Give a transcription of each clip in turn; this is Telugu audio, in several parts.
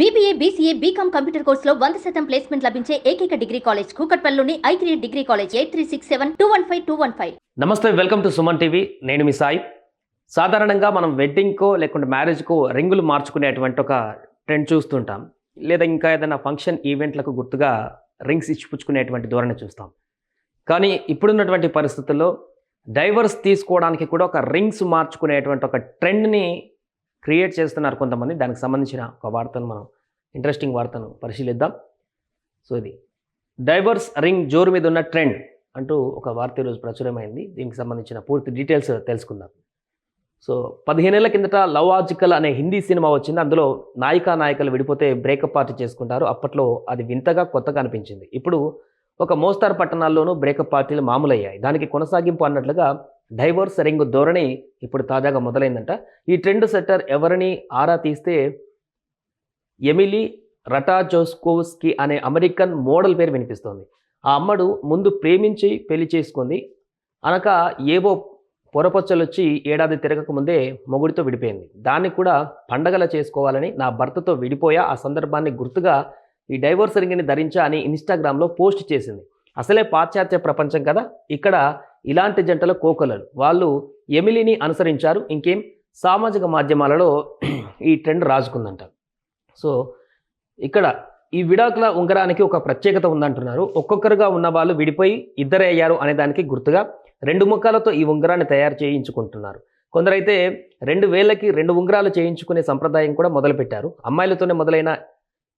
బీబీఏ బీసీఏ బీకామ్ కంప్యూటర్ కోర్సులో వంద శాతం ప్లేస్మెంట్ లభించే ఏకైక degree college కూకట్పల్లిలోని I three degree college eight three six seven two one five two one five నమస్తే వెల్కమ్ టు సుమన్ టీవీ. నేను మీ సాయి. సాధారణంగా మనం వెడ్డింగ్కో లేకుంటే మ్యారేజ్కో రింగులు మార్చుకునేటువంటి ఒక ట్రెండ్ చూస్తుంటాం. లేదా ఇంకా ఏదైనా ఫంక్షన్ ఈవెంట్లకు గుర్తుగా రింగ్స్ ఇచ్చిపుచ్చుకునేటువంటి ధోరణి చూస్తాం. కానీ ఇప్పుడున్నటువంటి పరిస్థితుల్లో డైవర్స్ తీసుకోవడానికి కూడా ఒక రింగ్స్ మార్చుకునేటువంటి ఒక ట్రెండ్ని క్రియేట్ చేస్తున్నారు కొంతమంది. దానికి సంబంధించిన ఒక వార్తను మనం ఇంట్రెస్టింగ్ వార్తను పరిశీలిద్దాం. సో ఇది డైవర్స్ రింగ్ జోరు మీద ఉన్న ట్రెండ్ అంటూ ఒక వార్త ఈరోజు ప్రచురమైంది. దీనికి సంబంధించిన పూర్తి డీటెయిల్స్ తెలుసుకుందాం. సో పదిహేనేళ్ళ కిందట లవాజికల్ అనే హిందీ సినిమా వచ్చింది. అందులో నాయికా నాయకులు విడిపోతే బ్రేకప్ పార్టీ చేసుకుంటారు. అప్పట్లో అది వింతగా కొత్తగా అనిపించింది. ఇప్పుడు ఒక మోస్తారు పట్టణాల్లోనూ బ్రేకప్ పార్టీలు మామూలయ్యాయి. దానికి కొనసాగింపు అన్నట్లుగా డైవోర్స్ రింగ్ ధోరణి ఇప్పుడు తాజాగా మొదలైందంట. ఈ ట్రెండ్ సెట్టర్ ఎవరిని ఆరా తీస్తే ఎమిలీ రటాజోస్కోవ్స్కి అనే అమెరికన్ మోడల్ పేరు వినిపిస్తోంది. ఆ అమ్మడు ముందు ప్రేమించి పెళ్ళి చేసుకుంది. అనక ఏవో పొరపచ్చలు వచ్చి ఏడాది తిరగక ముందే మొగుడితో విడిపోయింది. దాన్ని కూడా పండగల చేసుకోవాలని నా భర్తతో విడిపోయా ఆ సందర్భాన్ని గుర్తుగా ఈ డైవోర్స్ రింగ్ని ధరించా అని ఇన్స్టాగ్రామ్లో పోస్ట్ చేసింది. అసలే పాశ్చాత్య ప్రపంచం కదా. ఇక్కడ ఇలాంటి జంటల కోకొలలు. వాళ్ళు ఎమిలీని అనుసరించారు. ఇంకేం? సామాజిక మాధ్యమాలలో ఈ ట్రెండ్ రాజుకుందంట. సో ఇక్కడ ఈ విడాకుల ఉంగరానికి ఒక ప్రత్యేకత ఉందంటున్నారు. ఒక్కొక్కరుగా ఉన్న వాళ్ళు విడిపోయి ఇద్దరే అయ్యారు అనే దానికి గుర్తుగా రెండు ముఖాలతో ఈ ఉంగరాన్ని తయారు చేయించుకుంటున్నారు. కొందరైతే రెండు వేలకి రెండు ఉంగరాలు చేయించుకునే సంప్రదాయం కూడా మొదలుపెట్టారు. అమ్మాయిలతోనే మొదలైన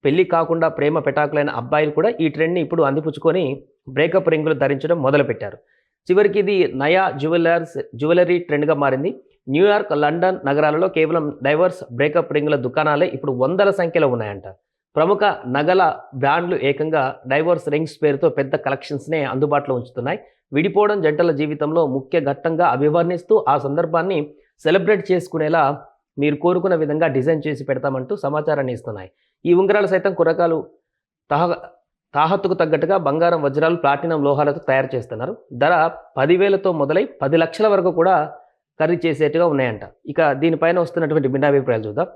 పెళ్ళి కాకుండా ప్రేమ పెటాకులైన అబ్బాయిలు కూడా ఈ ట్రెండ్ని ఇప్పుడు అందిపుచ్చుకొని బ్రేకప్ రింగులు ధరించడం మొదలుపెట్టారు. చివరికి ఇది నయా జ్యువెలర్స్ జ్యువెలరీ ట్రెండ్గా మారింది. న్యూయార్క్ లండన్ నగరాలలో కేవలం డైవర్స్ బ్రేకప్ రింగుల దుకాణాలే ఇప్పుడు వందల సంఖ్యలో ఉన్నాయంట. ప్రముఖ నగల బ్రాండ్లు ఏకంగా డైవర్స్ రింగ్స్ పేరుతో పెద్ద కలెక్షన్స్నే అందుబాటులో ఉంచుతున్నాయి. విడిపోవడం జంటల జీవితంలో ముఖ్య ఘట్టంగా అభివర్ణిస్తూ ఆ సందర్భాన్ని సెలబ్రేట్ చేసుకునేలా మీరు కోరుకున్న విధంగా డిజైన్ చేసి పెడతామంటూ సమాచారాన్ని ఇస్తున్నాయి. ఈ ఉంగరాలు సైతం కురకాలు తహ తాహత్తుకు తగ్గట్టుగా బంగారం వజ్రాలు ప్లాటినం లోహాలతో తయారు చేస్తున్నారు. ధర పదివేలతో మొదలై పది లక్షల వరకు కూడా ఖరీదు చేసేట్టుగా ఉన్నాయంట. ఇక దీనిపైన వస్తున్నటువంటి భిన్నాభిప్రాయాలు చూద్దాం.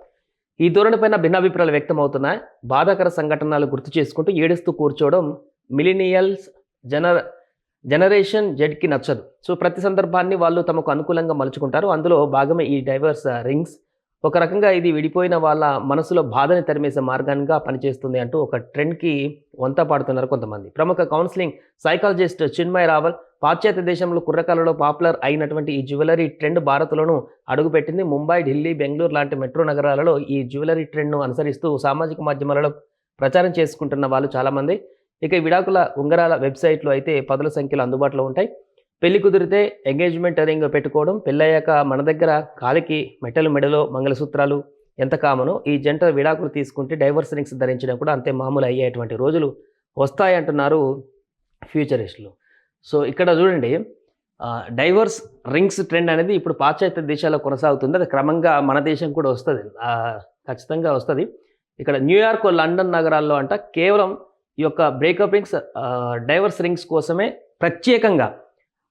ఈ ధోరణిపైన భిన్నాభిప్రాయాలు వ్యక్తం అవుతున్నాయి బాధాకర సంఘటనలు గుర్తు చేసుకుంటూ ఏడుస్తూ కూర్చోవడం మిలినియల్స్ జనర జనరేషన్ జెడ్కి నచ్చదు. సో ప్రతి సందర్భాన్ని వాళ్ళు తమకు అనుకూలంగా మలుచుకుంటారు. అందులో భాగమే ఈ డైవర్స్ రింగ్స్. ఒక రకంగా ఇది విడిపోయిన వాళ్ళ మనసులో బాధని తరిమేసే మార్గానికి పనిచేస్తుంది అంటూ ఒక ట్రెండ్కి వంత పాడుతున్నారు కొంతమంది. ప్రముఖ కౌన్సిలింగ్ సైకాలజిస్ట్ చిన్మయ్ రావల్ పాశ్చాత్య దేశంలో కుర్రకాలలో పాపులర్ అయినటువంటి ఈ జ్యువెలరీ ట్రెండ్ భారత్లోనూ అడుగుపెట్టింది. ముంబై ఢిల్లీ బెంగళూరు లాంటి మెట్రో నగరాలలో ఈ జ్యువెలరీ ట్రెండ్ను అనుసరిస్తూ సామాజిక మాధ్యమాలలో ప్రచారం చేసుకుంటున్న వాళ్ళు చాలామంది. ఇక విడాకుల ఉంగరాల వెబ్సైట్లో అయితే పదుల సంఖ్యలో అందుబాటులో ఉంటాయి. పెళ్ళి కుదిరితే ఎంగేజ్మెంట్ రింగ్ పెట్టుకోవడం పెళ్ళయ్యాక మన దగ్గర కాలికి మెటలు మెడలో మంగళసూత్రాలు ఎంత కామనో ఈ జంట విడాకులు తీసుకుంటే డైవర్స్ రింగ్స్ ధరించడం కూడా అంతే మామూలు అయ్యేటువంటి రోజులు వస్తాయంటున్నారు ఫ్యూచరిస్టులు. సో ఇక్కడ చూడండి డైవర్స్ రింగ్స్ ట్రెండ్ అనేది ఇప్పుడు పాశ్చాత్య దేశాల్లో కొనసాగుతుంది. అది క్రమంగా మన దేశం కూడా వస్తుంది. ఖచ్చితంగా వస్తుంది. ఇక్కడ న్యూయార్క్ లండన్ నగరాల్లో అంట కేవలం ఈ యొక్క బ్రేకప్ రింగ్స్ డైవర్స్ రింగ్స్ కోసమే ప్రత్యేకంగా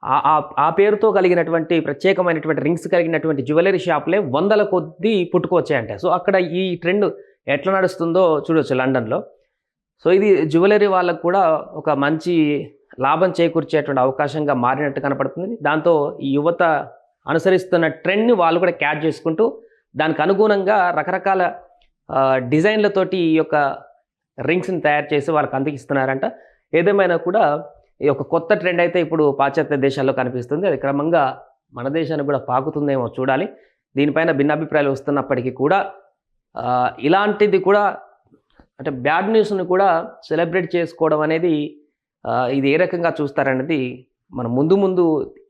ఆ- ఆ- పేరుతో కలిగినటువంటి ప్రత్యేకమైనటువంటి రింగ్స్ కలిగినటువంటి జ్యువెలరీ షాప్లే వందల కొద్దీ పుట్టుకొచ్చాయంట. సో అక్కడ ఈ ట్రెండ్ ఎట్లా నడుస్తుందో చూడొచ్చు లండన్లో. సో ఇది జ్యువెలరీ వాళ్ళకు కూడా ఒక మంచి లాభం చేకూర్చేటువంటి అవకాశంగా మారినట్టు కనపడుతుంది. దాంతో ఈ యువత అనుసరిస్తున్న ట్రెండ్ని వాళ్ళు కూడా క్యాచ్ చేసుకుంటూ దానికి అనుగుణంగా రకరకాల డిజైన్లతోటి ఈ యొక్క రింగ్స్ని తయారు చేసి వాళ్ళకి అందిస్తున్నారంట. ఏదేమైనా కూడా ఈ యొక్క కొత్త ట్రెండ్ అయితే ఇప్పుడు పాశ్చాత్య దేశాల్లో కనిపిస్తుంది. అది క్రమంగా మన దేశానికి కూడా పాకుతుందేమో చూడాలి. దీనిపైన భిన్నాభిప్రాయాలు వస్తున్నప్పటికీ కూడా ఇలాంటిది కూడా అంటే బ్యాడ్ న్యూస్ని కూడా సెలబ్రేట్ చేసుకోవడం అనేది ఇది ఏ రకంగా చూస్తారనేది మనం ముందు ముందు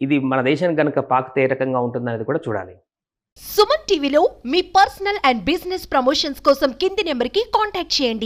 ఇది మన దేశానికి కనుక పాకితే ఏ రకంగా ఉంటుందనేది కూడా చూడాలి. సుమన్ టీవీలో మీ పర్సనల్ అండ్ బిజినెస్ ప్రమోషన్స్ కోసం కింది నెంబర్కి కాంటాక్ట్ చేయండి.